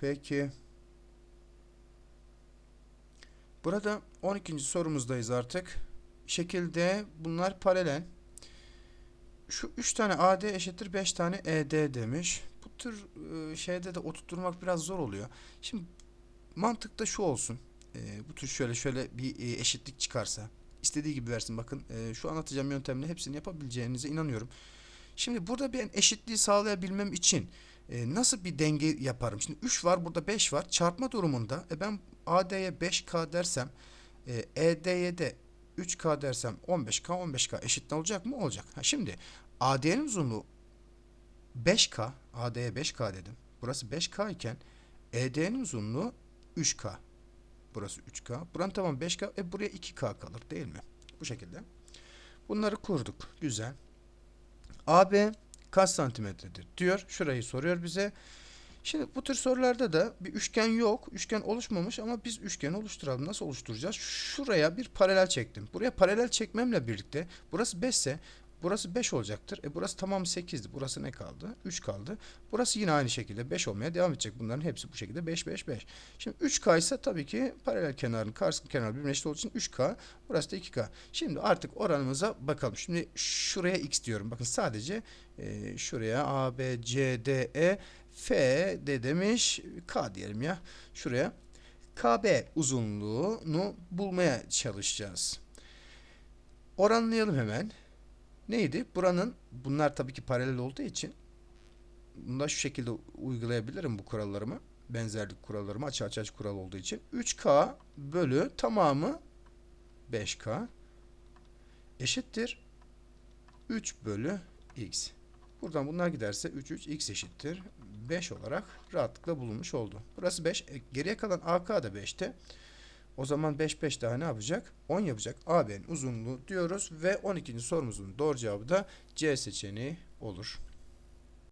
Peki. Burada 12. sorumuzdayız artık. Şekilde bunlar paralel. Şu 3 tane AD eşittir 5 tane ED demiş. Bu tür e, şeyde de oturtturmak biraz zor oluyor. Şimdi mantıkta şu olsun. E, bu tür şöyle şöyle bir e, eşitlik çıkarsa. istediği gibi versin bakın. Şu anlatacağım yöntemle hepsini yapabileceğinize inanıyorum. Şimdi burada ben eşitliği sağlayabilmem için e, nasıl bir denge yaparım? Şimdi 3 var burada 5 var. Çarpma durumunda e, ben AD'ye 5K dersem e, ED'ye de 3K dersem 15K 15K eşit ne olacak mı? Olacak. Ha, şimdi AD'nin uzunluğu 5K AD'ye 5K dedim. Burası 5K iken ED'nin uzunluğu 3K. Burası 3K. Buranın tamam 5K. E buraya 2K kalır değil mi? Bu şekilde. Bunları kurduk. Güzel. AB kaç santimetredir diyor. Şurayı soruyor bize. Şimdi bu tür sorularda da bir üçgen yok. Üçgen oluşmamış ama biz üçgen oluşturalım. Nasıl oluşturacağız? Şuraya bir paralel çektim. Buraya paralel çekmemle birlikte burası 5 ise burası 5 olacaktır. E burası tamam 8'di. Burası ne kaldı? 3 kaldı. Burası yine aynı şekilde 5 olmaya devam edecek. Bunların hepsi bu şekilde 5 5 5. Şimdi 3K ise tabii ki paralel kenarın karşı kenar birbirine eşit olduğu için 3K. Burası da 2K. Şimdi artık oranımıza bakalım. Şimdi şuraya X diyorum. Bakın sadece e, şuraya A, B, C, D, E, F de demiş. K diyelim ya. Şuraya. KB uzunluğunu bulmaya çalışacağız. Oranlayalım hemen. Neydi? Buranın bunlar tabii ki paralel olduğu için bunu da şu şekilde uygulayabilirim bu kurallarımı. Benzerlik kurallarımı açı açı açı kural olduğu için. 3K bölü tamamı 5K eşittir 3 bölü X. Buradan bunlar giderse 3 3 X eşittir 5 olarak rahatlıkla bulunmuş oldu. Burası 5. E, geriye kalan AK da 5'te. O zaman 5 5 daha ne yapacak? 10 yapacak. AB'nin uzunluğu diyoruz ve 12. sorumuzun doğru cevabı da C seçeneği olur.